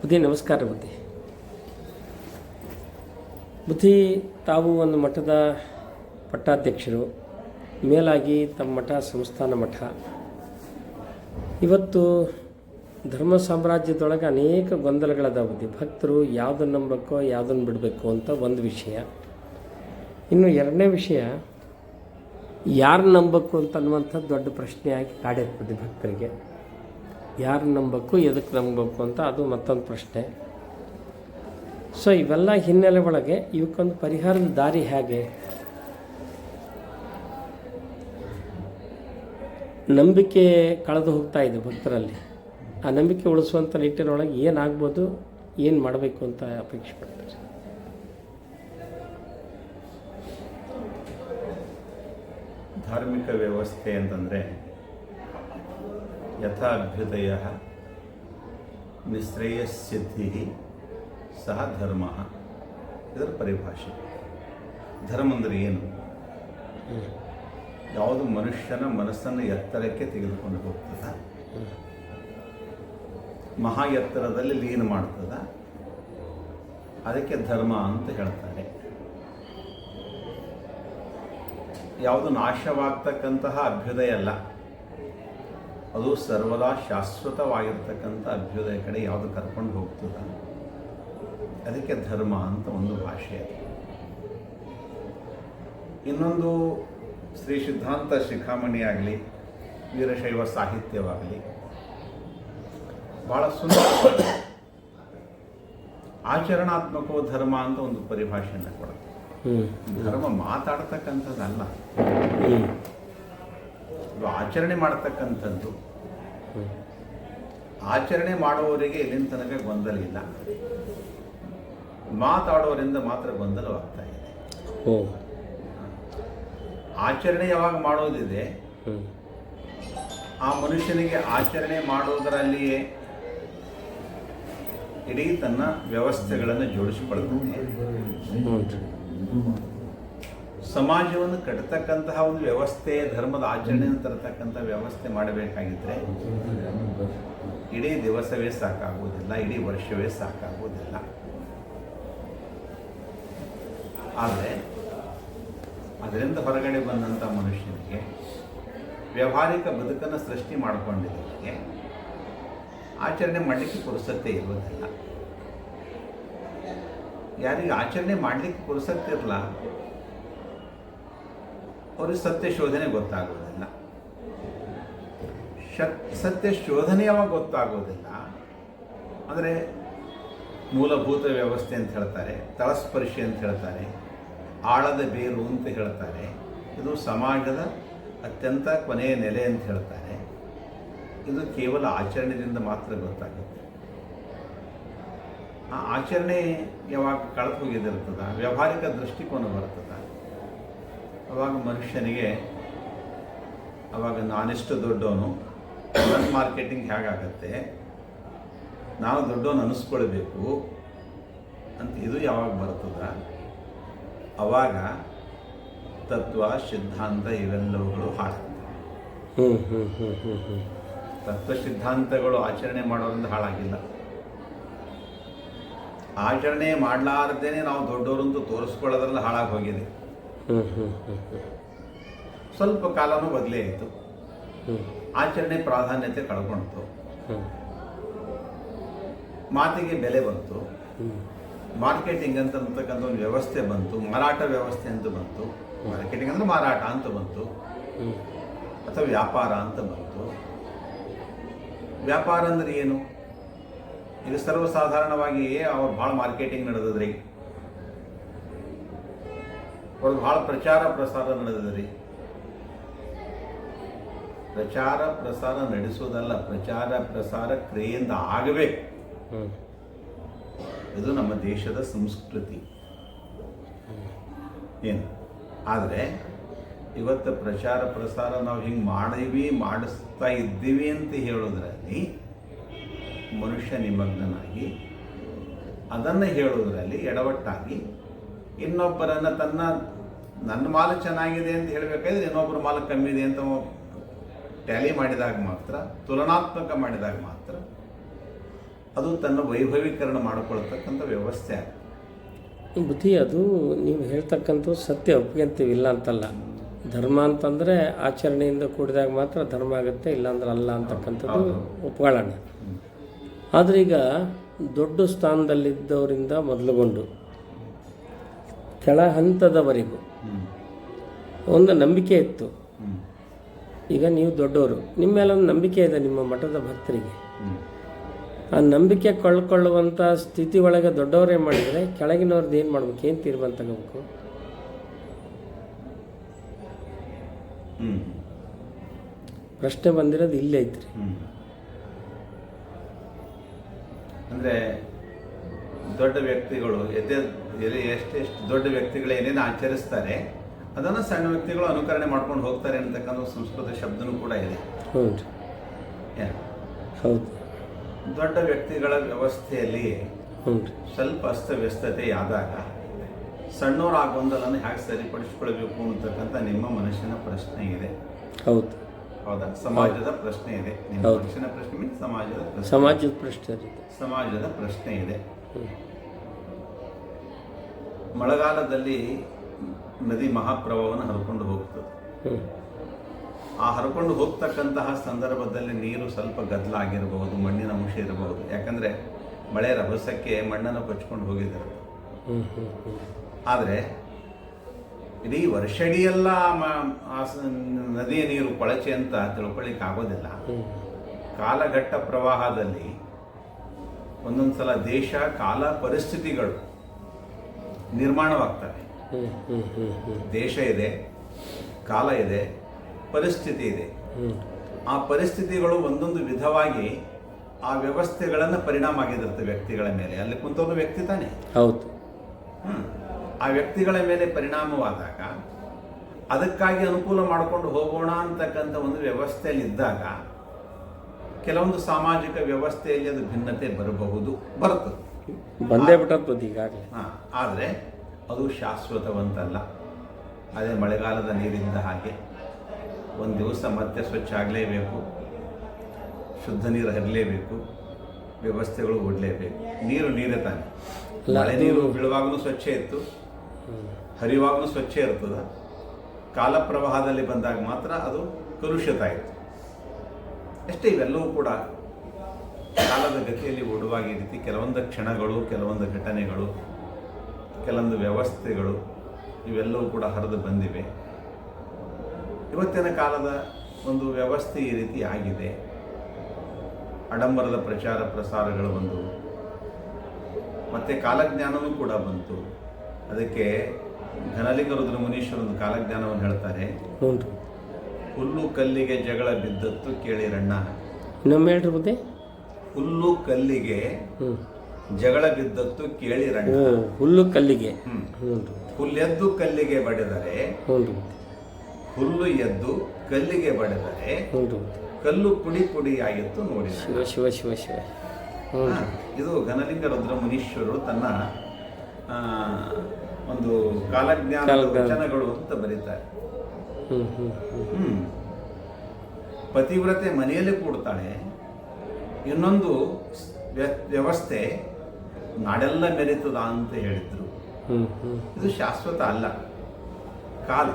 ಬುದ್ಧಿ, ನಮಸ್ಕಾರ ಬುದ್ಧಿ. ಬುದ್ಧಿ ತಾವು ಒಂದು ಮಠದ ಪಟ್ಟಾಧ್ಯಕ್ಷರು, ಮೇಲಾಗಿ ತಮ್ಮ ಮಠ ಸಂಸ್ಥಾನ ಮಠ. ಇವತ್ತು ಧರ್ಮ ಸಾಮ್ರಾಜ್ಯದೊಳಗೆ ಅನೇಕ ಗೊಂದಲಗಳದಾವ ಬುದ್ಧಿ. ಭಕ್ತರು ಯಾವುದನ್ನು ನಂಬಬೇಕೋ ಯಾವುದನ್ನು ಬಿಡಬೇಕು ಅಂತ ಒಂದು ವಿಷಯ. ಇನ್ನು ಎರಡನೇ ವಿಷಯ, ಯಾರು ನಂಬಬೇಕು ಅಂತ ಅನ್ನುವಂಥ ದೊಡ್ಡ ಪ್ರಶ್ನೆಯಾಗಿ ಕಾಡಿರ್ತದೆ ಭಕ್ತರಿಗೆ. ಯಾರು ನಂಬಬೇಕು ಎದಕ್ಕೆ ನಂಬಬೇಕು ಅಂತ ಅದು ಮತ್ತೊಂದು ಪ್ರಶ್ನೆ. ಸೊ ಇವೆಲ್ಲ ಹಿನ್ನೆಲೆ ಒಳಗೆ ಇವಕ್ಕೊಂದು ಪರಿಹಾರದ ದಾರಿ ಹೇಗೆ? ನಂಬಿಕೆ ಕಳೆದು ಹೋಗ್ತಾ ಇದೆ ಭಕ್ತರಲ್ಲಿ. ಆ ನಂಬಿಕೆ ಉಳಿಸುವಂಥ ನಿಟ್ಟಿನೊಳಗೆ ಏನಾಗ್ಬೋದು, ಏನು ಮಾಡಬೇಕು ಅಂತ ಅಪೇಕ್ಷೆ ಪಡ್ತಾರೆ? ಧಾರ್ಮಿಕ ವ್ಯವಸ್ಥೆ ಅಂತಂದರೆ ಯಥಾಭ್ಯುದಯ ನಿಶ್ರೇಯಸ್ಸಿದ್ಧಿ ಸಹ ಧರ್ಮ. ಇದರ ಪರಿಭಾಷೆ. ಧರ್ಮ ಅಂದರೆ ಏನು? ಯಾವುದು ಮನುಷ್ಯನ ಮನಸ್ಸನ್ನು ಎತ್ತರಕ್ಕೆ ತೆಗೆದುಕೊಂಡು ಹೋಗ್ತದ? ಮಹಾ ಎತ್ತರದಲ್ಲಿ ಲೀನ ಮಾಡ್ತದ? ಅದಕ್ಕೆ ಧರ್ಮ ಅಂತ ಹೇಳ್ತಾರೆ. ಯಾವುದು ನಾಶವಾಗ್ತಕ್ಕಂತಹ ಅಭ್ಯುದಯ ಅಲ್ಲ. ಅದು ಸರ್ವದಾ ಶಾಶ್ವತವಾಗಿರ್ತಕ್ಕಂಥ ಅಭ್ಯುದಯ ಕಡೆ ಯಾವುದು ಕರ್ಕೊಂಡು ಹೋಗ್ತದ? ಅದಕ್ಕೆ ಧರ್ಮ ಅಂತ ಒಂದು ಭಾಷೆ ಅದು. ಇನ್ನೊಂದು ಶ್ರೀ ಸಿದ್ಧಾಂತ ಶಿಖಾಮಣಿ ಆಗಲಿ ವೀರಶೈವ ಸಾಹಿತ್ಯವಾಗಲಿ ಬಹಳ ಸುಂದರ ಆಚರಣಾತ್ಮಕವ ಧರ್ಮ ಅಂತ ಒಂದು ಪರಿಭಾಷೆಯನ್ನು ಕೊಡುತ್ತೆ. ಧರ್ಮ ಮಾತಾಡ್ತಕ್ಕಂಥದ್ದಲ್ಲ. ಆಚರಣೆ ಮಾಡತಕ್ಕಂಥದ್ದು. ಆಚರಣೆ ಮಾಡುವವರಿಗೆ ಇಲ್ಲಿನ ತನಕ ಗೊಂದಲ ಇಲ್ಲ ಮಾತಾಡೋರಿಂದ ಮಾತ್ರ ಗೊಂದಲವಾಗ್ತಾ ಇದೆ. ಆಚರಣೆ ಯಾವಾಗ ಮಾಡೋದಿದೆ ಆ ಮನುಷ್ಯನಿಗೆ ಆಚರಣೆ ಮಾಡುವುದರಲ್ಲಿಯೇ ಇಡೀ ತನ್ನ ವ್ಯವಸ್ಥೆಗಳನ್ನು ರೀ ಸಮಾಜವನ್ನು ಕಟ್ಟತಕ್ಕಂತಹ ಒಂದು ವ್ಯವಸ್ಥೆ, ಧರ್ಮದ ಆಚರಣೆಯನ್ನು ತರತಕ್ಕಂಥ ವ್ಯವಸ್ಥೆ ಮಾಡಬೇಕಾಗಿದ್ರೆ ಇಡೀ ದಿವಸವೇ ಸಾಕಾಗುವುದಿಲ್ಲ, ಇಡೀ ವರ್ಷವೇ ಸಾಕಾಗುವುದಿಲ್ಲ. ಆದರೆ ಅದರಿಂದ ಹೊರಗಡೆ ಬಂದಂಥ ಮನುಷ್ಯನಿಗೆ ವ್ಯಾವಹಾರಿಕ ಬದುಕನ್ನು ಸೃಷ್ಟಿ ಮಾಡಿಕೊಂಡಿದ್ದಕ್ಕೆ ಆಚರಣೆ ಮಾಡಲಿಕ್ಕೆ ಪುರುಸತ್ತೆ ಇರುವುದಿಲ್ಲ. ಯಾರಿಗೆ ಆಚರಣೆ ಮಾಡಲಿಕ್ಕೆ ಪುರುಸತ್ತಿರಲ್ಲ ಅವ್ರಿಗೆ ಸತ್ಯ ಶೋಧನೆ ಗೊತ್ತಾಗೋದಿಲ್ಲ. ಸತ್ಯ ಶೋಧನೆ ಯಾವಾಗ ಗೊತ್ತಾಗೋದಿಲ್ಲ? ಅಂದರೆ ಮೂಲಭೂತ ವ್ಯವಸ್ಥೆ ಅಂತ ಹೇಳ್ತಾರೆ, ತಳಸ್ಪರ್ಶಿ ಅಂತ ಹೇಳ್ತಾರೆ, ಆಳದ ಬೇರು ಅಂತ ಹೇಳ್ತಾರೆ, ಇದು ಸಮಾಜದ ಅತ್ಯಂತ ಕೊನೆಯ ನೆಲೆ ಅಂತ ಹೇಳ್ತಾರೆ. ಇದು ಕೇವಲ ಆಚರಣೆಯಿಂದ ಮಾತ್ರ ಗೊತ್ತಾಗುತ್ತೆ. ಆ ಆಚರಣೆ ಯಾವಾಗ ಕಳೆದು ವ್ಯಾವಹಾರಿಕ ದೃಷ್ಟಿಕೋನ ಬರ್ತದ? ಅವಾಗ ಮನುಷ್ಯನಿಗೆ ಅವಾಗ ನಾನೆಷ್ಟು ದೊಡ್ಡವನು ನನ್ನ ಮಾರ್ಕೆಟಿಂಗ್ ಹೇಗಾಗತ್ತೆ? ನಾನು ದೊಡ್ಡವನು ಅನಿಸ್ಕೊಳ್ಬೇಕು ಅಂತ ಇದು ಯಾವಾಗ ಬರ್ತದ? ಅವಾಗ ತತ್ವ ಸಿದ್ಧಾಂತ ಇವೆಲ್ಲವುಗಳು ಹಾಳಾಗ್ತವೆ. ತತ್ವ ಸಿದ್ಧಾಂತಗಳು ಆಚರಣೆ ಮಾಡೋದ್ರಿಂದ ಹಾಳಾಗಿಲ್ಲ. ಆಚರಣೆ ಮಾಡಲಾರ್ದೇನೆ ನಾವು ದೊಡ್ಡವರಂತೂ ತೋರಿಸ್ಕೊಳ್ಳೋದ್ರಲ್ಲಿ ಹಾಳಾಗಿ ಹೋಗಿದೆ. ಸ್ವಲ್ಪ ಕಾಲನೂ ಬದಲೇ ಆಯಿತು. ಆಚರಣೆ ಪ್ರಾಧಾನ್ಯತೆ ಕಳ್ಕೊಳ್ತು ಮಾತಿಗೆ ಬೆಲೆ ಬಂತು. ಮಾರ್ಕೆಟಿಂಗ್ ಅಂತ ಅಂತಕ್ಕಂಥ ಒಂದು ವ್ಯವಸ್ಥೆ ಬಂತು. ಮಾರಾಟ ವ್ಯವಸ್ಥೆ ಅಂತ ಬಂತು. ಮಾರ್ಕೆಟಿಂಗ್ ಅಂದ್ರೆ ಮಾರಾಟ ಅಂತ ಬಂತು. ಅಥವಾ ವ್ಯಾಪಾರ ಅಂತ ಬಂತು. ವ್ಯಾಪಾರ ಅಂದ್ರೆ ಏನು? ಇದು ಸರ್ವಸಾಧಾರಣವಾಗಿ ಅವ್ರು ಭಾಳ ಮಾರ್ಕೆಟಿಂಗ್ ನಡೆದದ್ರಿ ಅವ್ರದ್ದು ಭಾಳ ಪ್ರಚಾರ ಪ್ರಸಾರ ನಡೆದದ್ರಿ ಪ್ರಚಾರ ಪ್ರಸಾರ ನಡೆಸೋದಲ್ಲ ಪ್ರಚಾರ ಪ್ರಸಾರ ಕ್ರಿಯೆಯಿಂದ ಆಗಬೇಕು. ಇದು ನಮ್ಮ ದೇಶದ ಸಂಸ್ಕೃತಿ. ಏನು? ಆದರೆ ಇವತ್ತು ಪ್ರಚಾರ ಪ್ರಸಾರ ನಾವು ಹಿಂಗೆ ಮಾಡೀವಿ ಮಾಡಿಸ್ತಾ ಇದ್ದೀವಿ ಅಂತ ಹೇಳೋದ್ರಲ್ಲಿ ಮನುಷ್ಯ ನಿಮಗ್ನನಾಗಿ ಅದನ್ನು ಹೇಳೋದ್ರಲ್ಲಿ ಎಡವಟ್ಟಾಗಿ ಇನ್ನೊಬ್ಬರನ್ನು ತನ್ನ ನನ್ನ ಮಾಲು ಚೆನ್ನಾಗಿದೆ ಅಂತ ಹೇಳಬೇಕಾದ್ರೆ ಇನ್ನೊಬ್ಬರ ಮಾಲು ಕಮ್ಮಿ ಇದೆ ಅಂತ ಟ್ಯಾಲಿ ಮಾಡಿದಾಗ ಮಾತ್ರ ತುಲನಾತ್ಮಕ ಮಾಡಿದಾಗ ಮಾತ್ರ ಅದು ತನ್ನ ವೈಭವೀಕರಣ ಮಾಡಿಕೊಳ್ತಕ್ಕಂಥ ವ್ಯವಸ್ಥೆ. ಬುದ್ಧಿ ಅದು ನೀವು ಹೇಳ್ತಕ್ಕಂಥ ಸತ್ಯ ಒಪ್ಕೊಂತೀವಿ ಇಲ್ಲ ಅಂತಲ್ಲ. ಧರ್ಮ ಅಂತಂದರೆ ಆಚರಣೆಯಿಂದ ಕೂಡಿದಾಗ ಮಾತ್ರ ಧರ್ಮ ಆಗುತ್ತೆ ಇಲ್ಲಾಂದ್ರೆ ಅಲ್ಲ ಅಂತಕ್ಕಂಥದ್ದು ಒಪ್ಕೊಳ್ಳೋಣ ಆದರೆ ಈಗ ದೊಡ್ಡ ಸ್ಥಾನದಲ್ಲಿದ್ದವರಿಂದ ಮೊದಲುಗೊಂಡು ಕೆಳ ಹಂತದವರೆಗೂ ಒಂದು ನಂಬಿಕೆ ಇತ್ತು. ಈಗ ನೀವು ದೊಡ್ಡವರು ನಿಮ್ಮ ಮೇಲೆ ಒಂದು ನಂಬಿಕೆ ಇದೆ ನಿಮ್ಮ ಮಠದ ಭಕ್ತರಿಗೆ. ಆ ನಂಬಿಕೆ ಕಳ್ಕೊಳ್ಳುವಂಥ ಸ್ಥಿತಿ ಒಳಗೆ ದೊಡ್ಡವರೇ ಮಾಡಿದರೆ ಕೆಳಗಿನವ್ರದ್ದು ಏನು ಮಾಡ್ಬೇಕು ಏನು ತೀರ್ಮಾನ ತಗೋಬೇಕು? ಪ್ರಶ್ನೆ ಬಂದಿರೋದು ಇಲ್ಲೇ ಐತ್ರಿ. ಅಂದ್ರೆ ದೊಡ್ಡ ವ್ಯಕ್ತಿಗಳು ಎದೆ ಎದೆ ಎಷ್ಟೆಷ್ಟು ದೊಡ್ಡ ವ್ಯಕ್ತಿಗಳು ಏನೇನು ಆಚರಿಸ್ತಾರೆ ಅದನ್ನು ಸಣ್ಣ ವ್ಯಕ್ತಿಗಳು ಅನುಕರಣೆ ಮಾಡ್ಕೊಂಡು ಹೋಗ್ತಾರೆ ಅಂತಕ್ಕಂಥ ಸಂಸ್ಕೃತ ಶಬ್ದನೂ ಕೂಡ ಇದೆ. ಹೌದು. ದೊಡ್ಡ ವ್ಯಕ್ತಿಗಳ ವ್ಯವಸ್ಥೆಯಲ್ಲಿ ಸ್ವಲ್ಪ ಅಸ್ತವ್ಯಸ್ತತೆ ಆದಾಗ ಸಣ್ಣವರ ಆ ಗೊಂದಲನ ಹೇಗೆ ಸರಿಪಡಿಸ್ಕೊಳ್ಬೇಕು ಅಂತಕ್ಕಂಥ ನಿಮ್ಮ ಮನಸ್ಸಿನ ಪ್ರಶ್ನೆ ಇದೆ. ಹೌದು. ಹೌದಾ? ಸಮಾಜದ ಪ್ರಶ್ನೆ ಇದೆ. ನಿಮ್ಮ ಮನುಷ್ಯನ ಪ್ರಶ್ನೆ ಸಮಾಜದ ಪ್ರಶ್ನೆ. ಸಮಾಜದ ಪ್ರಶ್ನೆ. ಸಮಾಜದ ಪ್ರಶ್ನೆ ಇದೆ. ಮಳೆಗಾಲದಲ್ಲಿ ನದಿ ಮಹಾಪ್ರವಾಹವನ್ನು ಹರ್ಕೊಂಡು ಹೋಗ್ತದೆ. ಆ ಹರ್ಕೊಂಡು ಹೋಗ್ತಕ್ಕಂತಹ ಸಂದರ್ಭದಲ್ಲಿ ನೀರು ಸ್ವಲ್ಪ ಗದ್ದಲ ಆಗಿರಬಹುದು ಮಣ್ಣಿನ ಅಂಶ ಇರಬಹುದು. ಯಾಕಂದ್ರೆ ಮಳೆ ರಭಸಕ್ಕೆ ಮಣ್ಣನ್ನು ಕೊಚ್ಕೊಂಡು ಹೋಗಿದ್ದಾರೆ. ಆದರೆ ಇಡೀ ವರ್ಷಡಿಯೆಲ್ಲ ನದಿಯ ನೀರು ಕೊಳಚೆ ಅಂತ ತಿಳ್ಕೊಳ್ಳಿಕ್ಕೆ ಆಗೋದಿಲ್ಲ. ಕಾಲಘಟ್ಟ ಪ್ರವಾಹದಲ್ಲಿ ಒಂದೊಂದು ಸಲ ದೇಶ ಕಾಲ ಪರಿಸ್ಥಿತಿಗಳು ನಿರ್ಮಾಣವಾಗ್ತವೆ ದೇಶ ಇದೆ ಕಾಲ ಇದೆ ಪರಿಸ್ಥಿತಿ ಇದೆ. ಆ ಪರಿಸ್ಥಿತಿಗಳು ಒಂದೊಂದು ವಿಧವಾಗಿ ಆ ವ್ಯವಸ್ಥೆಗಳನ್ನು ಪರಿಣಾಮ ಆಗಿರುತ್ತೆ ವ್ಯಕ್ತಿಗಳ ಮೇಲೆ. ಅಲ್ಲಿ ಕುಂತವನು ವ್ಯಕ್ತಿ ತಾನೆ. ಹೌದು. ಹ್ಮ್. ಆ ವ್ಯಕ್ತಿಗಳ ಮೇಲೆ ಪರಿಣಾಮವಾದಾಗ ಅದಕ್ಕಾಗಿ ಅನುಕೂಲ ಮಾಡಿಕೊಂಡು ಹೋಗೋಣ ಅಂತಕ್ಕಂಥ ಒಂದು ವ್ಯವಸ್ಥೆಯಲ್ಲಿ ಇದ್ದಾಗ ಕೆಲವೊಂದು ಸಾಮಾಜಿಕ ವ್ಯವಸ್ಥೆಯಲ್ಲಿ ಅದು ಭಿನ್ನತೆ ಬರಬಹುದು ಬರುತ್ತದೆ ಬಂದೇ ಬಿಟ್ಟದ್ದು ಈಗಾಗಲೇ. ಹಾ, ಆದರೆ ಅದು ಶಾಶ್ವತವಂತಲ್ಲ. ಅದೇ ಮಳೆಗಾಲದ ನೀರಿಂದ ಹಾಗೆ. ಒಂದು ದಿವಸ ಮತ್ತೆ ಸ್ವಚ್ಛ ಆಗಲೇಬೇಕು. ಶುದ್ಧ ನೀರು ಹರಿಲೇಬೇಕು. ವ್ಯವಸ್ಥೆಗಳು ಓಡಲೇಬೇಕು. ನೀರು ನೀರೇ ತಾನೆ. ಮಳೆ ನೀರು ಬೀಳುವಾಗಲೂ ಸ್ವಚ್ಛ ಇತ್ತು. ಹರಿಯುವಾಗಲೂ ಸ್ವಚ್ಛ ಇರ್ತದ. ಕಾಲ ಪ್ರವಾಹದಲ್ಲಿ ಬಂದಾಗ ಮಾತ್ರ ಅದು ಕಲುಷಿತ ಆಯಿತು. ಅಷ್ಟೇ ಇವೆಲ್ಲವೂ ಕೂಡ ಕಾಲದ ಗತಿಯಲ್ಲಿ ಓಡುವಾಗ ಈ ರೀತಿ ಕೆಲವೊಂದು ಕ್ಷಣಗಳು ಕೆಲವೊಂದು ಘಟನೆಗಳು ಕೆಲವೊಂದು ವ್ಯವಸ್ಥೆಗಳು ಇವೆಲ್ಲವೂ ಕೂಡ ಹರಿದು ಬಂದಿವೆ. ಇವತ್ತಿನ ಕಾಲದ ಒಂದು ವ್ಯವಸ್ಥೆ ಈ ರೀತಿ ಆಗಿದೆ. ಆಡಂಬರದ ಪ್ರಚಾರ ಪ್ರಸಾರಗಳು ಬಂದವು ಮತ್ತು ಕಾಲಜ್ಞಾನವೂ ಕೂಡ ಬಂತು. ಅದಕ್ಕೆ ಘನಲಿಂಗ ರುದ್ರ ಮುನೀಶ್ವರ ಒಂದು ಕಾಲಜ್ಞಾನವನ್ನು ಹೇಳ್ತಾರೆ. ಹುಲ್ಲು ಕಲ್ಲಿಗೆ ಜಗಳ ಬಿದ್ದತ್ತು ಕೇಳಿರಣ್ಣ ಇನ್ನೊಮ್ಮೆ ಹೇಳ್ರಿ ಹುಲ್ಲು ಕಲ್ಲಿಗೆ ಜಗಳ ಬಿದ್ದತ್ತು ಓ ಹುಲ್ಲು ಕಲ್ಲಿಗೆ. ಹುಲ್ಲೆದ್ದು ಕಲ್ಲಿಗೆ ಬಡಿದರೆ ಹುಲ್ಲು ಎದ್ದು ಕಲ್ಲಿಗೆ ಬಡಿದರೆ ಕಲ್ಲು ಪುಡಿ ಪುಡಿ ಆಗಿತ್ತು ನೋಡಿ. ಶಿವ ಶಿವ ಶಿವ ಶಿವ. ಇದು ಘನಲಿಂಗ ರುದ್ರ ಮುನೀಶ್ವರರು ತನ್ನ ಒಂದು ಕಾಲಜ್ಞಾನ. ವಚನಗಳು ಅಂತ ಬರೀತಾರೆ. ಪತಿವ್ರತೆ ಮನೆಯಲ್ಲಿ ಕೂಡ್ತಾಳೆ. ಇನ್ನೊಂದು ವ್ಯ- ವ್ಯವಸ್ಥೆ ನಾಡೆಲ್ಲ ಮೆರೀತದ ಅಂತ ಹೇಳಿದ್ರು. ಇದು ಶಾಶ್ವತ ಅಲ್ಲ. ಕಾಲ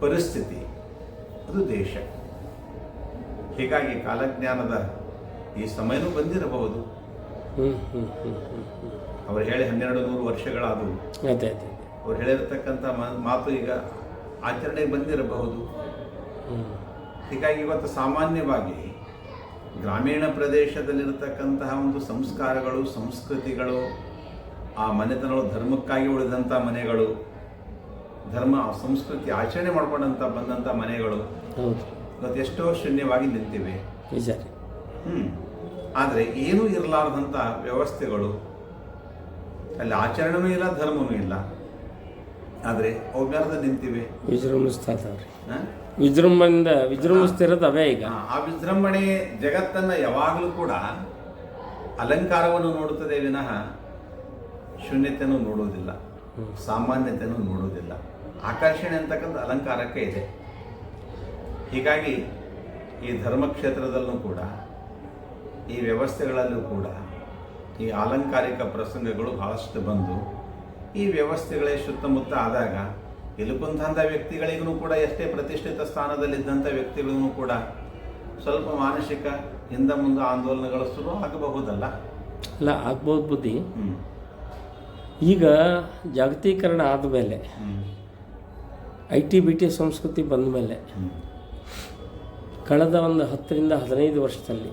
ಪರಿಸ್ಥಿತಿ. ಅದು ದೇಶ. ಹೀಗಾಗಿ ಕಾಲಜ್ಞಾನದ ಈ ಸಮಯನೂ ಬಂದಿರಬಹುದು. ಅವ್ರು ಹೇಳಿ ಹನ್ನೆರಡು ನೂರು ವರ್ಷಗಳಾದವು. ಅವ್ರು ಹೇಳಿರ್ತಕ್ಕಂಥ ಮಾತು ಈಗ ಆಚರಣೆಗೆ ಬಂದಿರಬಹುದು. ಹೀಗಾಗಿ ಇವತ್ತು ಸಾಮಾನ್ಯವಾಗಿ ಗ್ರಾಮೀಣ ಪ್ರದೇಶದಲ್ಲಿರತಕ್ಕಂತಹ ಒಂದು ಸಂಸ್ಕಾರಗಳು ಸಂಸ್ಕೃತಿಗಳು ಆ ಮನೆತನಗಳು ಧರ್ಮಕ್ಕಾಗಿ ಉಳಿದಂಥ ಮನೆಗಳು ಧರ್ಮ ಸಂಸ್ಕೃತಿ ಆಚರಣೆ ಮಾಡ್ಕೊಂಡಂತ ಬಂದಂಥ ಮನೆಗಳು ಇವತ್ತು ಎಷ್ಟೋ ಶೂನ್ಯವಾಗಿ ನಿಂತಿವೆ. ಹ್ಮ್. ಆದರೆ ಏನೂ ಇರಲಾರ್ದಂಥ ವ್ಯವಸ್ಥೆಗಳು ಅಲ್ಲಿ ಆಚರಣೆಯೂ ಇಲ್ಲ ಧರ್ಮವೂ ಇಲ್ಲ. ಆದರೆ ಅವು ನಿಂತಿವೆ. ವಿಜೃಂಭಿಸ್ತಾ ಹ? ವಿಜೃಂಭಣೆಯಿಂದ ವಿಜೃಂಭಿಸ್ತಿರೋದು ಅವೇ ಈಗ. ಆ, ಆ ವಿಜೃಂಭಣೆ ಜಗತ್ತನ್ನು ಯಾವಾಗಲೂ ಕೂಡ ಅಲಂಕಾರವನ್ನು ನೋಡುತ್ತದೆ ವಿನಃ ಶೂನ್ಯತೆಯನ್ನು ನೋಡುವುದಿಲ್ಲ ಸಾಮಾನ್ಯತೆಯನ್ನು ನೋಡುವುದಿಲ್ಲ. ಆಕರ್ಷಣೆ ಅಂತಕ್ಕಂಥ ಅಲಂಕಾರಕ್ಕೆ ಇದೆ. ಹೀಗಾಗಿ ಈ ಧರ್ಮಕ್ಷೇತ್ರದಲ್ಲೂ ಕೂಡ ಈ ವ್ಯವಸ್ಥೆಗಳಲ್ಲೂ ಕೂಡ ಈ ಅಲಂಕಾರಿಕ ಪ್ರಸಂಗಗಳು ಬಹಳಷ್ಟು ಬಂದು ಈ ವ್ಯವಸ್ಥೆಗಳೇ ಸುತ್ತಮುತ್ತ ಆದಾಗ ಇಲುಕುಂತಂಥ ವ್ಯಕ್ತಿಗಳಿಗೂ ಕೂಡ ಎಷ್ಟೇ ಪ್ರತಿಷ್ಠಿತ ಸ್ಥಾನದಲ್ಲಿದ್ದಂಥ ವ್ಯಕ್ತಿಗಳಿಗೂ ಕೂಡ ಸ್ವಲ್ಪ ಮಾನಸಿಕ ಹಿಂದ ಮುಂದೆ ಆಂದೋಲನಗಳು ಶುರು ಆಗಬಹುದಲ್ಲ? ಅಲ್ಲ ಆಗ್ಬೋದು ಬುದ್ಧಿ. ಈಗ ಜಾಗತೀಕರಣ ಆದಮೇಲೆ ಮೇಲೆ ಐ ಟಿ ಬಿ ಟಿ ಸಂಸ್ಕೃತಿ ಬಂದ ಮೇಲೆ ಕಳೆದ ಒಂದು ಹತ್ತರಿಂದ ಹದಿನೈದು ವರ್ಷದಲ್ಲಿ.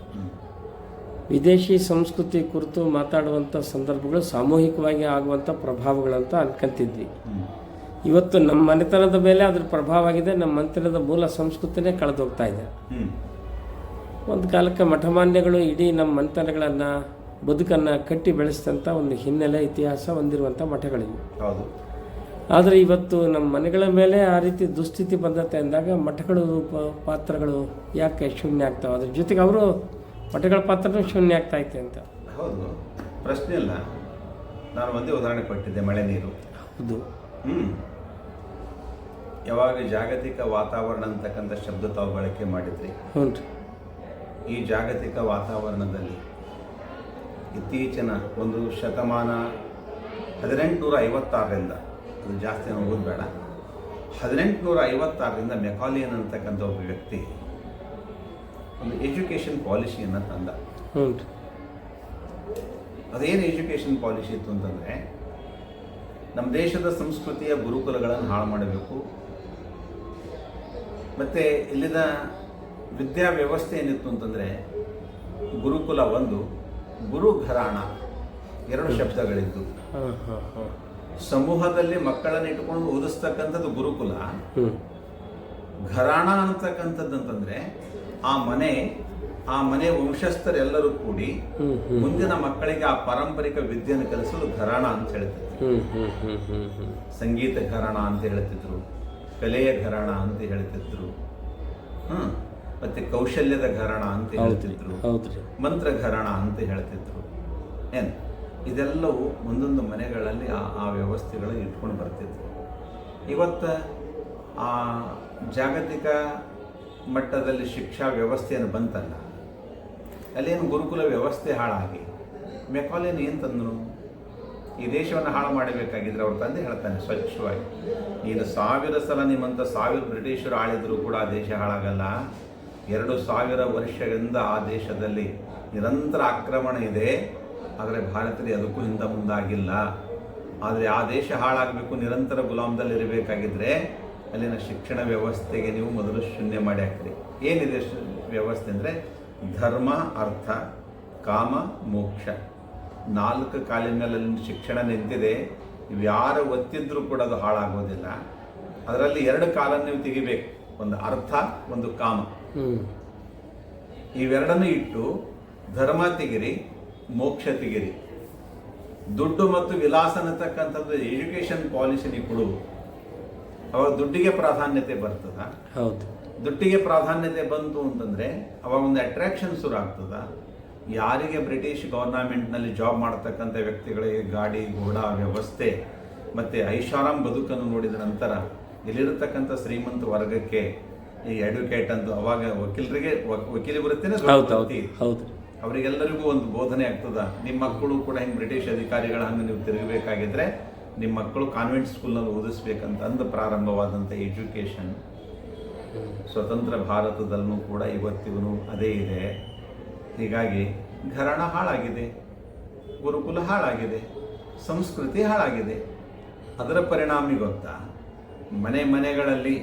ವಿದೇಶಿ ಸಂಸ್ಕೃತಿ ಕುರಿತು ಮಾತಾಡುವಂಥ ಸಂದರ್ಭಗಳು ಸಾಮೂಹಿಕವಾಗಿ ಆಗುವಂಥ ಪ್ರಭಾವಗಳಂತ ಅನ್ಕೊಂತಿದ್ವಿ. ಇವತ್ತು ನಮ್ಮ ಮನೆತನದ ಮೇಲೆ ಅದ್ರ ಪ್ರಭಾವ ಆಗಿದೆ ನಮ್ಮ ಮನೆತನದ ಮೂಲ ಸಂಸ್ಕೃತಿನೇ ಕಳೆದೋಗ್ತಾ ಇದೆ. ಒಂದು ಕಾಲಕ್ಕೆ ಮಠಮಾನ್ಯಗಳು ಇಡೀ ನಮ್ಮ ಮನೆತನಗಳನ್ನು ಬದುಕನ್ನು ಕಟ್ಟಿ ಬೆಳೆಸಿದಂಥ ಒಂದು ಹಿನ್ನೆಲೆ ಇತಿಹಾಸ ಹೊಂದಿರುವಂಥ ಮಠಗಳಿವೆ. ಆದರೆ ಇವತ್ತು ನಮ್ಮ ಮನೆಗಳ ಮೇಲೆ ಆ ರೀತಿ ದುಸ್ಥಿತಿ ಬಂದತೆ ಅಂದಾಗ ಮಠಗಳು ಪಾತ್ರಗಳು ಯಾಕೆ ಶೂನ್ಯ ಆಗ್ತಾವೆ? ಅದ್ರ ಜೊತೆಗೆ ಅವರು ಮಠಗಳ ಪಾತ್ರ ಶೂನ್ಯ ಆಗ್ತಾ ಐತೆ ಅಂತ. ಹೌದು. ಪ್ರಶ್ನೆ ಇಲ್ಲ ನಾನು ಒಂದೇ ಉದಾಹರಣೆ ಕೊಟ್ಟಿದ್ದೆ ಮಳೆ ನೀರು. ಹೌದು. ಹ್ಞೂ ಯಾವಾಗ ಜಾಗತಿಕ ವಾತಾವರಣ ಅಂತಕ್ಕಂಥ ಶಬ್ದ ತಾವು ಬಳಕೆ ಮಾಡಿದ್ರಿ? ಹ್ಞೂ ರೀ. ಈ ಜಾಗತಿಕ ವಾತಾವರಣದಲ್ಲಿ ಇತ್ತೀಚಿನ ಒಂದು ಶತಮಾನ ಹದಿನೆಂಟುನೂರ ಐವತ್ತಾರರಿಂದ ಅದು ಜಾಸ್ತಿ ಹೋಗೋದು ಬೇಡ ಹದಿನೆಂಟುನೂರ ಐವತ್ತಾರರಿಂದ ಮೆಕಾಲಿಯನ್ ಅಂತಕ್ಕಂಥ ಒಬ್ಬ ವ್ಯಕ್ತಿ ಒಂದು ಎಜುಕೇಷನ್ ಪಾಲಿಸಿಯನ್ನು ತಂದ. ಅದೇನು ಎಜುಕೇಷನ್ ಪಾಲಿಸಿ ಇತ್ತು ಅಂತಂದರೆ ನಮ್ಮ ದೇಶದ ಸಂಸ್ಕೃತಿಯ ಗುರುಕುಲಗಳನ್ನು ಹಾಳು ಮಾಡಬೇಕು. ಮತ್ತು ಇಲ್ಲಿನ ವಿದ್ಯಾ ವ್ಯವಸ್ಥೆ ಏನಿತ್ತು ಅಂತಂದರೆ ಗುರುಕುಲ ಒಂದು ಗುರು ಘರಾಣ ಎರಡು ಶಬ್ದಗಳಿದ್ದು. ಸಮೂಹದಲ್ಲಿ ಮಕ್ಕಳನ್ನು ಇಟ್ಟುಕೊಂಡು ಓದಿಸ್ತಕ್ಕಂಥದ್ದು ಗುರುಕುಲ. ಘರಾಣ ಅಂತಕ್ಕಂಥದ್ದು ಅಂತಂದರೆ ಆ ಮನೆ ಆ ಮನೆ ವಂಶಸ್ಥರೆಲ್ಲರೂ ಕೂಡಿ ಮುಂದಿನ ಮಕ್ಕಳಿಗೆ ಆ ಪಾರಂಪರಿಕ ವಿದ್ಯೆಯನ್ನು ಕಲಿಸಲು ಘರಾಣ ಅಂತ ಹೇಳ್ತಿದ್ರು. ಸಂಗೀತ ಘರಾಣ ಅಂತ ಹೇಳ್ತಿದ್ರು ಕಲೆಯ ಘರಾಣ ಅಂತ ಹೇಳ್ತಿದ್ರು ಹ್ಮ್ ಮತ್ತೆ ಕೌಶಲ್ಯದ ಘರಾಣ ಅಂತ ಹೇಳ್ತಿದ್ರು ಮಂತ್ರ ಘರಾಣ ಅಂತ ಹೇಳ್ತಿದ್ರು. ಏನ್? ಇದೆಲ್ಲವೂ ಒಂದೊಂದು ಮನೆಗಳಲ್ಲಿ ಆ ಆ ವ್ಯವಸ್ಥೆಗಳು ಇಟ್ಕೊಂಡು ಬರ್ತಿದ್ರು. ಇವತ್ತು ಆ ಜಾಗತಿಕ ಮಟ್ಟದಲ್ಲಿ ಶಿಕ್ಷಾ ವ್ಯವಸ್ಥೆಯನ್ನು ಬಂತಲ್ಲ, ಅಲ್ಲೇನು ಗುರುಕುಲ ವ್ಯವಸ್ಥೆ ಹಾಳಾಗಿ? ಮೆಕಾಲೇನು ಏನು ತಂದನು ಈ ದೇಶವನ್ನು ಹಾಳು ಮಾಡಬೇಕಾಗಿದ್ರೆ ಅವ್ರ ತಂದೆ ಹೇಳ್ತಾನೆ, ಸ್ವಚ್ಛವಾಗಿ. ನೀನು ಸಾವಿರ ಸಲ ನಿಮ್ಮಂಥ ಸಾವಿರ ಬ್ರಿಟಿಷರು ಆಳಿದರೂ ಕೂಡ ಆ ದೇಶ ಹಾಳಾಗಲ್ಲ. ಎರಡು ಸಾವಿರ ವರ್ಷಗಳಿಂದ ಆ ದೇಶದಲ್ಲಿ ನಿರಂತರ ಆಕ್ರಮಣ ಇದೆ. ಆದರೆ ಭಾರತದಲ್ಲಿ ಅದಕ್ಕೂ ಹಿಂದೆ ಮುಂದಾಗಿಲ್ಲ. ಆದರೆ ಆ ದೇಶ ಹಾಳಾಗಬೇಕು, ನಿರಂತರ ಗುಲಾಮದಲ್ಲಿ ಇರಬೇಕಾಗಿದ್ರೆ ಅಲ್ಲಿನ ಶಿಕ್ಷಣ ವ್ಯವಸ್ಥೆಗೆ ನೀವು ಮೊದಲು ಶೂನ್ಯ ಮಾಡಿ ಹಾಕ್ರಿ. ಏನಿದೆ ವ್ಯವಸ್ಥೆ ಅಂದರೆ ಧರ್ಮ ಅರ್ಥ ಕಾಮ ಮೋಕ್ಷ. ನಾಲ್ಕು ಕಾಲಿನ ಮೇಲೆ ಶಿಕ್ಷಣ ನಿಂತಿದೆ. ನೀವು ಯಾರು ಒತ್ತಿದ್ರೂ ಕೂಡ ಅದು ಹಾಳಾಗೋದಿಲ್ಲ. ಅದರಲ್ಲಿ ಎರಡು ಕಾಲನ್ನು ನೀವು ತೆಗಿಬೇಕು. ಒಂದು ಅರ್ಥ ಒಂದು ಕಾಮ. ಇವೆರಡನ್ನು ಇಟ್ಟು ಧರ್ಮ ತೆಗಿರಿ ಮೋಕ್ಷ ತೆಗಿರಿ. ದುಡ್ಡು ಮತ್ತು ವಿಲಾಸ ಅನ್ನತಕ್ಕಂಥದ್ದು ಎಜುಕೇಷನ್ ಪಾಲಿಸಿ ನೀವು ಕೊಡು ಅವಾಗ ದುಡ್ಡಿಗೆ ಪ್ರಾಧಾನ್ಯತೆ ಬರ್ತದ? ಹೌದು. ದುಡ್ಡಿಗೆ ಪ್ರಾಧಾನ್ಯತೆ ಬಂತು ಅಂತಂದ್ರೆ ಅವಾಗ ಒಂದು ಅಟ್ರಾಕ್ಷನ್ ಶುರು ಆಗ್ತದ. ಯಾರಿಗೆ ಬ್ರಿಟಿಷ್ ಗವರ್ನಮೆಂಟ್ನಲ್ಲಿ ಜಾಬ್ ಮಾಡ್ತಕ್ಕಂಥ ವ್ಯಕ್ತಿಗಳಿಗೆ ಗಾಡಿ ಗೋಡ ವ್ಯವಸ್ಥೆ ಮತ್ತೆ ಐಷಾರಾಮ್ ಬದುಕನ್ನು ನೋಡಿದ ನಂತರ ಇಲ್ಲಿರತಕ್ಕಂಥ ಶ್ರೀಮಂತ ವರ್ಗಕ್ಕೆ ಈ ಅಡ್ವೊಕೇಟ್ ಅಂತ ಅವಾಗ ವಕೀಲರಿಗೆ ವಕ್- ವಕೀಲಿ ಬರುತ್ತೇನೆ. ಹೌದು ಅವರಿಗೆಲ್ಲರಿಗೂ ಒಂದು ಬೋಧನೆ ಆಗ್ತದ. ನಿಮ್ಮ ಮಕ್ಕಳು ಕೂಡ ಹಿಂಗೆ ಬ್ರಿಟಿಷ್ ಅಧಿಕಾರಿಗಳ ಹಂಗೆ ನೀವು ತಿರುಗಬೇಕಾಗಿದ್ರೆ ನಿಮ್ಮ ಮಕ್ಕಳು ಕಾನ್ವೆಂಟ್ ಸ್ಕೂಲ್ನಲ್ಲಿ ಓದಿಸ್ಬೇಕಂತ ಅಂದು ಪ್ರಾರಂಭವಾದಂಥ ಎಜುಕೇಷನ್ ಸ್ವತಂತ್ರ ಭಾರತದಲ್ಲೂ ಕೂಡ ಇವತ್ತಿಗೂ ಅದೇ ಇದೆ. ಹೀಗಾಗಿ ಘರಣ ಹಾಳಾಗಿದೆ, ಗುರುಕುಲ ಹಾಳಾಗಿದೆ, ಸಂಸ್ಕೃತಿ ಹಾಳಾಗಿದೆ. ಅದರ ಪರಿಣಾಮ ಗೊತ್ತಾ? ಮನೆ ಮನೆಗಳಲ್ಲಿ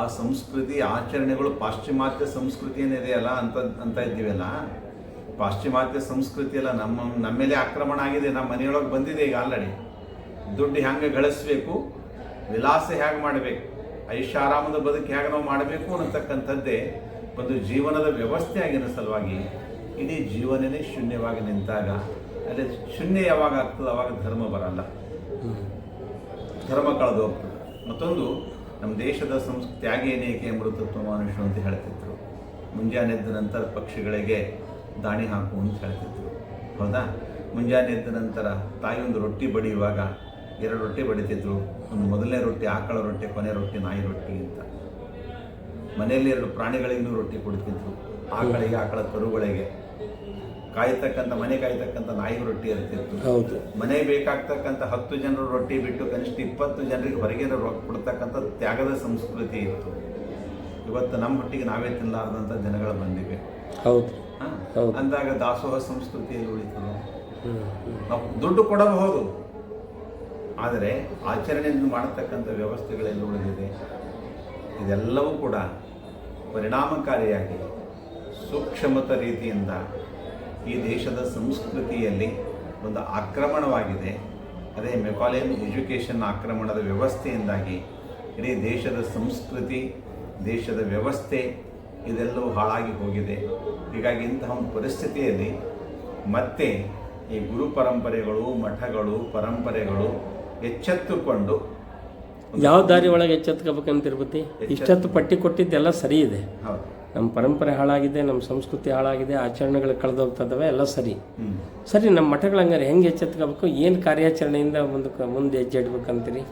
ಆ ಸಂಸ್ಕೃತಿ ಆಚರಣೆಗಳು ಪಾಶ್ಚಿಮಾತ್ಯ ಸಂಸ್ಕೃತಿ ಏನಿದೆಯಲ್ಲ ಅಂತ ಅಂತ ಇದ್ದೀವಲ್ಲ? ಪಾಶ್ಚಿಮಾತ್ಯ ಸಂಸ್ಕೃತಿ ಎಲ್ಲ ನಮ್ಮ ನಮ್ಮ ಮೇಲೆ ಆಕ್ರಮಣ ಆಗಿದೆ, ನಮ್ಮ ಮನೆಯೊಳಗೆ ಬಂದಿದೆ ಈಗ ಆಲ್ರೆಡಿ ದುಡ್ಡು ಹೆಂಗೆ ಗಳಿಸ್ಬೇಕು? ವಿಲಾಸ ಹೇಗೆ ಮಾಡಬೇಕು? ಐಷಾರಾಮದ ಬದುಕು ಹೇಗೆ ನಾವು ಮಾಡಬೇಕು ಅನ್ನತಕ್ಕಂಥದ್ದೇ ಒಂದು ಜೀವನದ ವ್ಯವಸ್ಥೆ ಆಗಿನ ಸಲುವಾಗಿ ಇಡೀ ಜೀವನನೇ ಶೂನ್ಯವಾಗಿ ನಿಂತಾಗ ಅಲ್ಲಿ ಶೂನ್ಯ ಯಾವಾಗ ಆಗ್ತದೆ, ಅವಾಗ ಧರ್ಮ ಬರಲ್ಲ. ಧರ್ಮ ಕಳೆದು ಹೋಗ್ತದೆ. ಮತ್ತೊಂದು, ನಮ್ಮ ದೇಶದ ಸಂಸ್ಕೃತಿ ತ್ಯಾಗೇನೇಕೆ ಮೃತತ್ವ ಮನುಷ್ಯ ಅಂತ ಹೇಳ್ತಿದ್ರು. ಮುಂಜಾನೆ ಎದ್ದ ನಂತರ ಪಕ್ಷಿಗಳಿಗೆ ದಾಣಿ ಹಾಕು ಅಂತ ಹೇಳ್ತಿದ್ರು. ಹೌದಾ? ಮುಂಜಾನೆ ಎದ್ದ ನಂತರ ತಾಯಿಯೊಂದು ರೊಟ್ಟಿ ಬಡಿಯುವಾಗ ಎರಡು ರೊಟ್ಟಿ ಬಡಿತಿದ್ರು. ಒಂದು ಮೊದಲನೇ ರೊಟ್ಟಿ ಆಕಳ ರೊಟ್ಟಿ ಕೊನೆ ರೊಟ್ಟಿ ನಾಯಿ ರೊಟ್ಟಿ ಅಂತ. ಮನೆಯಲ್ಲಿ ಎರಡು ಪ್ರಾಣಿಗಳಿಗೂ ರೊಟ್ಟಿ ಕೊಡ್ತಿದ್ರು. ಆಕಳಿಗೆ ಆಕಳ ಕರುಗಳಿಗೆ. ಕಾಯ್ತಕ್ಕಂಥ ಮನೆ ಕಾಯ್ತಕ್ಕಂಥ ನಾಯಿ ರೊಟ್ಟಿ ಇರ್ತಿತ್ತು ಹೌದು. ಮನೆ ಬೇಕಾಗ್ತಕ್ಕಂಥ ಹತ್ತು ಜನರು ರೊಟ್ಟಿ ಬಿಟ್ಟು ಕನಿಷ್ಠ ಇಪ್ಪತ್ತು ಜನರಿಗೆ ಹೊರಗೆ ರೊಕ್ಕ ಕೊಡ್ತಕ್ಕಂಥ ತ್ಯಾಗದ ಸಂಸ್ಕೃತಿ ಇತ್ತು. ಇವತ್ತು ನಮ್ಮ ಹೊಟ್ಟಿಗೆ ನಾವೇ ತಿನ್ನಲಾರ್ದಂಥ ಜನಗಳು ಬಂದಿವೆ. ಅಂದಾಗ ದಾಸೋಹ ಸಂಸ್ಕೃತಿಯಲ್ಲಿ ಹ್ಮ್. ನಾವು ದುಡ್ಡು ಕೊಡಬಹುದು. ಆದರೆ ಆಚರಣೆಯನ್ನು ಮಾಡತಕ್ಕಂಥ ವ್ಯವಸ್ಥೆಗಳೆಲ್ಲ ಉಳಿದಿದೆ. ಇದೆಲ್ಲವೂ ಕೂಡ ಪರಿಣಾಮಕಾರಿಯಾಗಿ ಸೂಕ್ಷ್ಮತ ರೀತಿಯಿಂದ ಈ ದೇಶದ ಸಂಸ್ಕೃತಿಯಲ್ಲಿ ಒಂದು ಆಕ್ರಮಣವಾಗಿದೆ. ಅದೇ ಮೆಕಾಲಿಯನ್ ಎಜುಕೇಷನ್ ಆಕ್ರಮಣದ ವ್ಯವಸ್ಥೆಯಿಂದಾಗಿ ಇಡೀ ದೇಶದ ಸಂಸ್ಕೃತಿ, ದೇಶದ ವ್ಯವಸ್ಥೆ ಇದೆಲ್ಲವೂ ಹಾಳಾಗಿ ಹೋಗಿದೆ. ಹೀಗಾಗಿ ಇಂತಹ ಒಂದು ಪರಿಸ್ಥಿತಿಯಲ್ಲಿ ಮತ್ತೆ ಈ ಗುರು ಪರಂಪರೆಗಳು, ಮಠಗಳು, ಪರಂಪರೆಗಳು ಎಚ್ಚೆತ್ತುಕೊಂಡು ಯಾವ ದಾರಿ ಒಳಗೆ ಎಚ್ಚೆತ್ಕೋಬೇಕಂತ ಇಷ್ಟತ್ತು ಇಷ್ಟೊತ್ತು ಪಟ್ಟಿ ಕೊಟ್ಟಿದ್ದೆಲ್ಲ ಸರಿ ಇದೆ. ನಮ್ಮ ಪರಂಪರೆ ಹಾಳಾಗಿದೆ ನಮ್ಮ ಸಂಸ್ಕೃತಿ ಹಾಳಾಗಿದೆ ಆಚರಣೆಗಳು ಕಳೆದೋಗ್ತದವೆ ಎಲ್ಲ ಸರಿ. ಸರಿ ನಮ್ಮ ಮಠಗಳ ಹಂಗಾರೆ ಹೆಂಗೆ ಎಚ್ಚೆತ್ಕೋಬೇಕು? ಏನು ಕಾರ್ಯಾಚರಣೆಯಿಂದ ಮುಂದಕ್ಕೆ ಮುಂದೆ ಹೆಜ್ಜೆ ಇಡ್ಬೇಕಂತೀರಿ.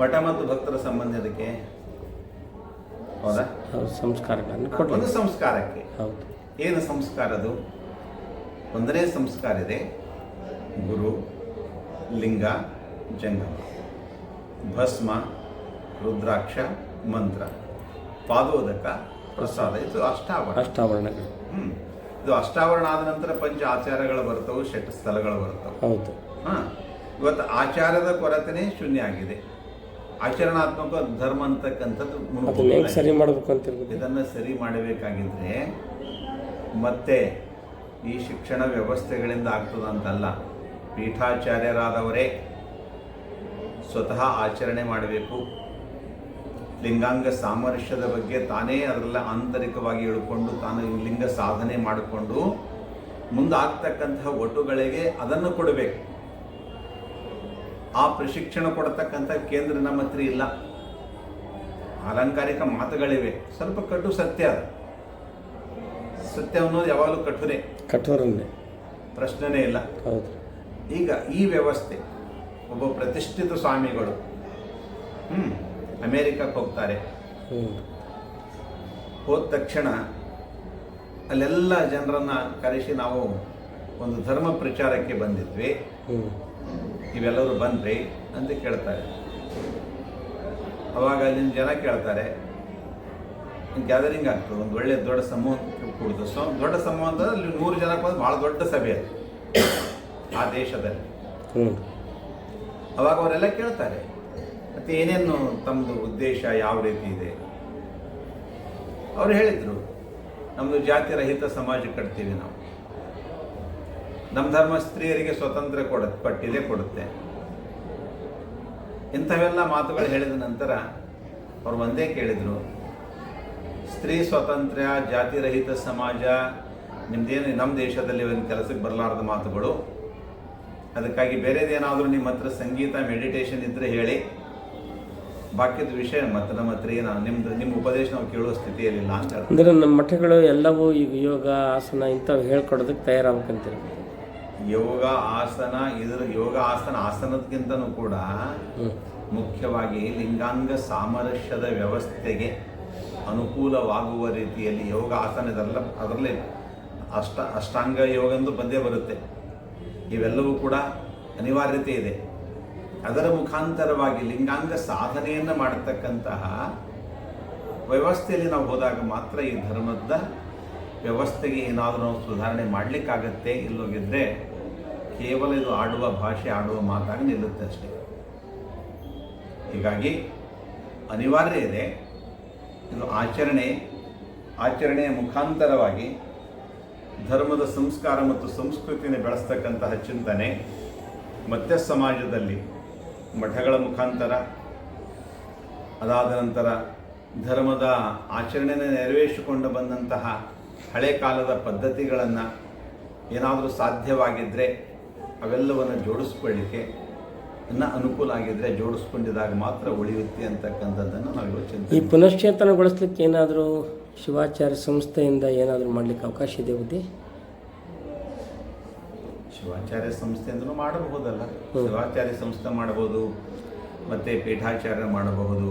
ಮಠ ಮತ್ತು ಭಕ್ತರ ಸಂಬಂಧ ಅದಕ್ಕೆ ಹೌದಾ? ಹೌದು ಸಂಸ್ಕಾರಗಳನ್ನು ಕೊಟ್ಟು ಸಂಸ್ಕಾರಕ್ಕೆ. ಹೌದು. ಏನು ಸಂಸ್ಕಾರ ಅದು? ಒಂದನೇ ಸಂಸ್ಕಾರ ಇದೆ. ಗುರು ಲಿಂಗ ಜಂಗಮ ಭಸ್ಮ ರುದ್ರಾಕ್ಷ ಮಂತ್ರ. ಪಾದೋದಕ ಪ್ರಸಾದ. ಇದು ಅಷ್ಟಾವರಣ. ಅಷ್ಟಾವರಣಗಳು ಹ್ಮ್. ಇದು ಅಷ್ಟಾವರಣ ಆದ ನಂತರ ಪಂಚ ಆಚಾರಗಳು ಬರ್ತವೆ ಷಟ್ ಸ್ಥಳಗಳು ಬರ್ತವೆ. ಹೌದು. ಹಾ. ಇವತ್ತು ಆಚಾರದ ಕೊರತೆನೇ ಶೂನ್ಯ ಆಗಿದೆ. ಆಚರಣಾತ್ಮಕ ಧರ್ಮ ಅಂತಕ್ಕಂಥದ್ದು ಸರಿ ಮಾಡಬೇಕು ಅಂತ ಇದನ್ನು ಸರಿ ಮಾಡಬೇಕಾಗಿದ್ರೆ ಮತ್ತೆ ಈ ಶಿಕ್ಷಣ ವ್ಯವಸ್ಥೆಗಳಿಂದ ಆಗ್ತದಂತಲ್ಲ. ಪೀಠಾಚಾರ್ಯರಾದವರೇ ಸ್ವತಃ ಆಚರಣೆ ಮಾಡಬೇಕು. ಲಿಂಗಾಂಗ ಸಾಮರಸ್ಯದ ಬಗ್ಗೆ ತಾನೇ ಅದರಲ್ಲಿ ಆಂತರಿಕವಾಗಿ ಹೇಳಿಕೊಂಡು ತಾನು ಲಿಂಗ ಸಾಧನೆ ಮಾಡಿಕೊಂಡು ಮುಂದಾಗ್ತಕ್ಕಂತಹ ಒಟುಗಳಿಗೆ ಅದನ್ನು ಕೊಡಬೇಕು. ಆ ಪ್ರಶಿಕ್ಷಣ ಕೊಡತಕ್ಕಂಥ ಕೇಂದ್ರ ನಮ್ಮ ಹತ್ರ ಇಲ್ಲ. ಅಲಂಕಾರಿಕ ಮಾತುಗಳಿವೆ. ಸ್ವಲ್ಪ ಕಟ್ಟು ಸತ್ಯ ಅದು. ಸತ್ಯ ಅನ್ನೋದು ಯಾವಾಗಲೂ ಕಠುರೇ. ಕಠೋರನ್ನೇ ಪ್ರಶ್ನೆನೇ ಇಲ್ಲ. ಹೌದು. ಈಗ ಈ ವ್ಯವಸ್ಥೆ ಒಬ್ಬ ಪ್ರತಿಷ್ಠಿತ ಸ್ವಾಮಿಗಳು ಹ್ಮ್ ಅಮೇರಿಕಕ್ಕೆ ಹೋಗ್ತಾರೆ. ಹ್ಞೂ ಹೋದ ತಕ್ಷಣ ಅಲ್ಲೆಲ್ಲ ಜನರನ್ನ ಕರೆಸಿ ನಾವು ಒಂದು ಧರ್ಮ ಪ್ರಚಾರಕ್ಕೆ ಬಂದಿದ್ವಿ. ಇವೆಲ್ಲರೂ ಬಂದ್ರಿ ಅಂತ ಕೇಳ್ತಾರೆ. ಅವಾಗ ಅಲ್ಲಿನ ಜನ ಕೇಳ್ತಾರೆ ಗ್ಯಾದರಿಂಗ್ ಆಗ್ತದೆ ಒಂದು ಒಳ್ಳೆ ದೊಡ್ಡ ಸಮೂಹ ಕೂಡುದು. ಸೊ ದೊಡ್ಡ ಸಮೂಹ ಅಂತಂದ್ರೆ ಅಲ್ಲಿ ನೂರು ಜನಕ್ಕೆ ಬಂದು ಭಾಳ ದೊಡ್ಡ ಸಭೆ ಅದು. ಆ ದೇಶದಲ್ಲಿ. ಅವಾಗ ಅವರೆಲ್ಲ ಕೇಳ್ತಾರೆ ಮತ್ತೆ ಏನೇನು ತಮ್ಮದು ಉದ್ದೇಶ ಯಾವ ರೀತಿ ಇದೆ? ಅವ್ರು ಹೇಳಿದರು ನಮ್ಮದು ಜಾತಿ ರಹಿತ ಸಮಾಜ ಕಟ್ತೀವಿ ನಾವು. ನಮ್ಮ ಧರ್ಮ ಸ್ತ್ರೀಯರಿಗೆ ಸ್ವತಂತ್ರ ಕೊಡ ಪಟ್ಟಿದೆ ಕೊಡುತ್ತೆ. ಇಂಥವೆಲ್ಲ ಮಾತುಗಳು ಹೇಳಿದ ನಂತರ ಅವ್ರು ಒಂದೇ ಕೇಳಿದ್ರು ಸ್ತ್ರೀ ಸ್ವಾತಂತ್ರ್ಯ ಜಾತಿ ರಹಿತ ಸಮಾಜ ನಿಮ್ದೇನು ನಮ್ಮ ದೇಶದಲ್ಲಿ ಒಂದು ಕೆಲಸಕ್ಕೆ ಬರಲಾರದ ಮಾತುಗಳು ಅದಕ್ಕಾಗಿ ಬೇರೆದೇನಾದರೂ ನಿಮ್ಮ ಹತ್ರ ಸಂಗೀತ ಮೆಡಿಟೇಷನ್ ಇದ್ದರೆ ಹೇಳಿ. ಬಾಕಿದ ವಿಷಯ ಮತ್ತೆ ನಮ್ಮ ಹತ್ರ ಏನು ನಿಮ್ದು ನಿಮ್ಮ ಉಪದೇಶ ನಾವು ಕೇಳುವ ಸ್ಥಿತಿಯಲ್ಲಿಲ್ಲ ಅಂತ ಅಂದರೆ ಅಂದ್ರೆ ನಮ್ಮ ಮಠಗಳು ಎಲ್ಲವೂ ಈಗ ಯೋಗ ಆಸನ ಇಂಥವು ಹೇಳ್ಕೊಡೋದಕ್ಕೆ ತಯಾರಾಗಬೇಕಂತೀರಿ? ಯೋಗ ಆಸನ ಇದ್ರ ಯೋಗ ಆಸನ ಆಸನದಕ್ಕಿಂತನೂ ಕೂಡ ಮುಖ್ಯವಾಗಿ ಲಿಂಗಾಂಗ ಸಾಮರಸ್ಯದ ವ್ಯವಸ್ಥೆಗೆ ಅನುಕೂಲವಾಗುವ ರೀತಿಯಲ್ಲಿ ಯೋಗ ಆಸನ ಇದೆಲ್ಲ ಅದರಲ್ಲಿ ಅಷ್ಟ ಅಷ್ಟಾಂಗ ಯೋಗ ಎಂದು ಬಂದೇ ಬರುತ್ತೆ. ಇವೆಲ್ಲವೂ ಕೂಡ ಅನಿವಾರ್ಯತೆ ಇದೆ. ಅದರ ಮುಖಾಂತರವಾಗಿ ಲಿಂಗಾಂಗ ಸಾಧನೆಯನ್ನು ಮಾಡತಕ್ಕಂತಹ ವ್ಯವಸ್ಥೆಯಲ್ಲಿ ನಾವು ಹೋದಾಗ ಮಾತ್ರ ಈ ಧರ್ಮದ ವ್ಯವಸ್ಥೆಗೆ ಏನಾದರೂ ಸುಧಾರಣೆ ಮಾಡಲಿಕ್ಕಾಗತ್ತೆ, ಇಲ್ಲೋಗಿದ್ರೆ ಕೇವಲ ಇದು ಆಡುವ ಭಾಷೆ, ಆಡುವ ಮಾತಾಗಿ ನಿಲ್ಲುತ್ತೆ ಅಷ್ಟೇ. ಹೀಗಾಗಿ ಅನಿವಾರ್ಯ ಇದೆ. ಇದು ಆಚರಣೆ, ಆಚರಣೆಯ ಮುಖಾಂತರವಾಗಿ ಧರ್ಮದ ಸಂಸ್ಕಾರ ಮತ್ತು ಸಂಸ್ಕೃತಿಯನ್ನು ಬೆಳೆಸ್ತಕ್ಕಂತಹ ಚಿಂತನೆ ಮತ್ತೆ ಸಮಾಜದಲ್ಲಿ ಮಠಗಳ ಮುಖಾಂತರ, ಅದಾದ ನಂತರ ಧರ್ಮದ ಆಚರಣೆಯನ್ನು ನೆರವೇರಿಸಿಕೊಂಡು ಬಂದಂತಹ ಹಳೆ ಕಾಲದ ಪದ್ಧತಿಗಳನ್ನು ಏನಾದರೂ ಸಾಧ್ಯವಾಗಿದ್ದರೆ ಅವೆಲ್ಲವನ್ನು ಜೋಡಿಸ್ಕೊಳ್ಳಿಕ್ಕೆ ಇನ್ನು ಅನುಕೂಲ ಆಗಿದ್ದರೆ ಜೋಡಿಸ್ಕೊಂಡಿದಾಗ ಮಾತ್ರ ಉಳಿಯುತ್ತೆ ಅಂತಕ್ಕಂಥದ್ದನ್ನು ನಾವು ಯೋಚನೆ ಈ ಪುನಶ್ಚೇತನಗೊಳಿಸ್ಲಿಕ್ಕೆ ಏನಾದರೂ ಶಿವಾಚಾರ್ಯ ಸಂಸ್ಥೆಯಿಂದ ಏನಾದರೂ ಮಾಡ್ಲಿಕ್ಕೆ ಅವಕಾಶ ಇದೆ ಬುದ್ಧಿ? ಶಿವಾಚಾರ್ಯ ಸಂಸ್ಥೆಯಿಂದಲೂ ಮಾಡಬಹುದಲ್ಲ. ಶಿವಾಚಾರ್ಯ ಸಂಸ್ಥೆ ಮಾಡಬಹುದು ಮತ್ತೆ ಪೀಠಾಚಾರ್ಯ ಮಾಡಬಹುದು.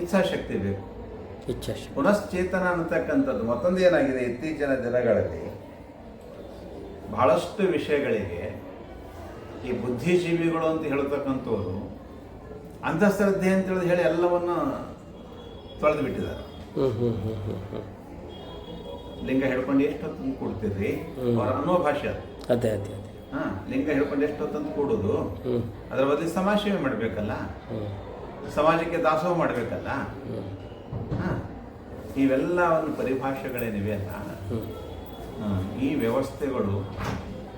ಇಚ್ಛಾಶಕ್ತಿ ಬೇಕು. ಇಚ್ಛಾಶಕ್ತಿ ಪುನಶ್ಚೇತನ ಅಂತಕ್ಕಂಥದ್ದು ಮತ್ತೊಂದು ಏನಾಗಿದೆ? ಇತ್ತೀಚಿನ ದಿನಗಳಲ್ಲಿ ಬಹಳಷ್ಟು ವಿಷಯಗಳಿಗೆ ಈ ಬುದ್ಧಿಜೀವಿಗಳು ಅಂತ ಹೇಳ್ತಕ್ಕಂಥವ್ರು ಅಂಧಶ್ರದ್ಧೆ ಅಂತ ಹೇಳಿ ಹೇಳಿ ಎಲ್ಲವನ್ನ ತೊಳೆದು ಬಿಟ್ಟಿದ್ದಾರೆ ಲಿಂಗ ಹೇಳ್ಕೊಂಡು ಎಷ್ಟು ಕೊಡ್ತೀರಿ. ಅವ್ರ ಅನ್ನೋ ಭಾಷೆ ಅದು. ಅದೇ ಅದೇ ಹಾ ಲಿಂಗ ಹೇಳ್ಕೊಂಡು ಎಷ್ಟು ಕೊಡೋದು. ಅದ್ರ ಬದಲು ಸಮಾಜ ಸೇವೆ ಮಾಡಬೇಕಲ್ಲ ಸಮಾಜಕ್ಕೆ ದಾಸೋಹ ಮಾಡಬೇಕಲ್ಲ? ಹಾ ಇವೆಲ್ಲ ಒಂದು ಪರಿಭಾಷೆಗಳೇನಿವೆ ಅಲ್ಲ? ಹಾ, ಈ ವ್ಯವಸ್ಥೆಗಳು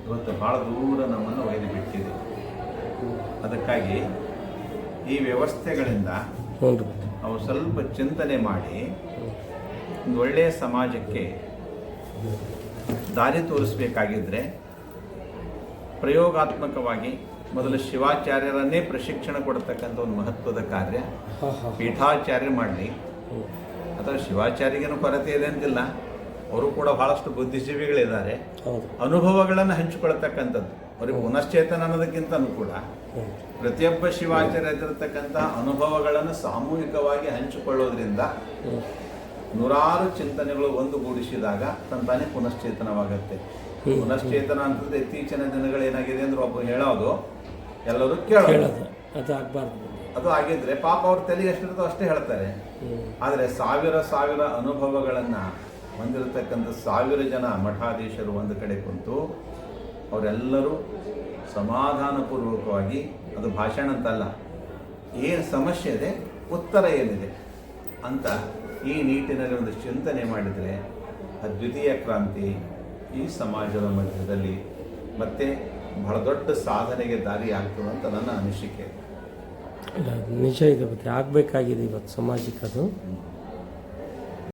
ಇವತ್ತು ಬಹಳ ದೂರ ನಮ್ಮನ್ನು ಒಯ್ದು ಬಿಟ್ಟಿದೆ. ಅದಕ್ಕಾಗಿ ಈ ವ್ಯವಸ್ಥೆಗಳಿಂದ ನಾವು ಸ್ವಲ್ಪ ಚಿಂತನೆ ಮಾಡಿ ಒಂದು ಒಳ್ಳೆಯ ಸಮಾಜಕ್ಕೆ ದಾರಿ ತೋರಿಸಬೇಕಾಗಿದ್ದರೆ ಪ್ರಯೋಗಾತ್ಮಕವಾಗಿ ಮೊದಲು ಶಿವಾಚಾರ್ಯರನ್ನೇ ಪ್ರಶಿಕ್ಷಣ ಕೊಡ್ತಕ್ಕಂಥ ಒಂದು ಮಹತ್ವದ ಕಾರ್ಯ. ಪೀಠಾಚಾರ್ಯ ಮಾಡಲಿ. ಅಥವಾ ಶಿವಾಚಾರ್ಯಗೇನು ಕೊರತೆ ಇದೆ ಅಂತಿಲ್ಲ. ಅವರು ಕೂಡ ಬಹಳಷ್ಟು ಬುದ್ಧಿಜೀವಿಗಳಿದ್ದಾರೆ. ಅನುಭವಗಳನ್ನು ಹಂಚಿಕೊಳ್ತಕ್ಕಂಥದ್ದು. ಅವ್ರಿಗೆ ಪುನಶ್ಚೇತನ ಅನ್ನೋದಕ್ಕಿಂತನೂ ಕೂಡ ಪ್ರತಿಯೊಬ್ಬ ಶಿವಾಚಾರ್ಯ ಎದುರತಕ್ಕಂಥ ಅನುಭವಗಳನ್ನು ಸಾಮೂಹಿಕವಾಗಿ ಹಂಚಿಕೊಳ್ಳೋದ್ರಿಂದ ನೂರಾರು ಚಿಂತನೆಗಳು ಒಂದುಗೂಡಿಸಿದಾಗ ತಂತಾನೆ ಪುನಶ್ಚೇತನವಾಗತ್ತೆ. ಪುನಶ್ಚೇತನ ಅಂತಂದ್ರೆ ಇತ್ತೀಚಿನ ದಿನಗಳು ಏನಾಗಿದೆ ಅಂದ್ರೆ ಒಬ್ಬ ಹೇಳೋದು ಎಲ್ಲರೂ ಕೇಳೋದು. ಅದು ಆಗಿದ್ರೆ ಪಾಪ ಅವ್ರ ತಲೆ ಎಷ್ಟಿರುತ್ತೋ ಅಷ್ಟೇ ಹೇಳ್ತಾರೆ. ಆದರೆ ಸಾವಿರ ಸಾವಿರ ಅನುಭವಗಳನ್ನು ಹೊಂದಿರತಕ್ಕಂಥ ಸಾವಿರ ಜನ ಮಠಾಧೀಶರು ಒಂದು ಕಡೆ ಕುಂತು ಅವರೆಲ್ಲರೂ ಸಮಾಧಾನಪೂರ್ವಕವಾಗಿ ಅದು ಭಾಷಣ ಅಂತಲ್ಲ ಏನು ಸಮಸ್ಯೆ ಇದೆ ಉತ್ತರ ಏನಿದೆ ಅಂತ ಈ ನಿಟ್ಟಿನಲ್ಲಿ ಒಂದು ಚಿಂತನೆ ಮಾಡಿದರೆ ಅದ್ವಿತೀಯ ಕ್ರಾಂತಿ ಈ ಸಮಾಜದ ಮಧ್ಯದಲ್ಲಿ ಮತ್ತೆ ಬಹಳ ದೊಡ್ಡ ಸಾಧನೆಗೆ ದಾರಿ ಆಗ್ತದೆ ಅಂತ ನನ್ನ ಅನಿಸಿಕೆ ಇಲ್ಲ, ನಿಜ ಇದೆ ಮತ್ತೆ ಆಗಬೇಕಾಗಿದೆ ಇವತ್ತು ಸಮಾಜಕ್ಕೆ ಅದು.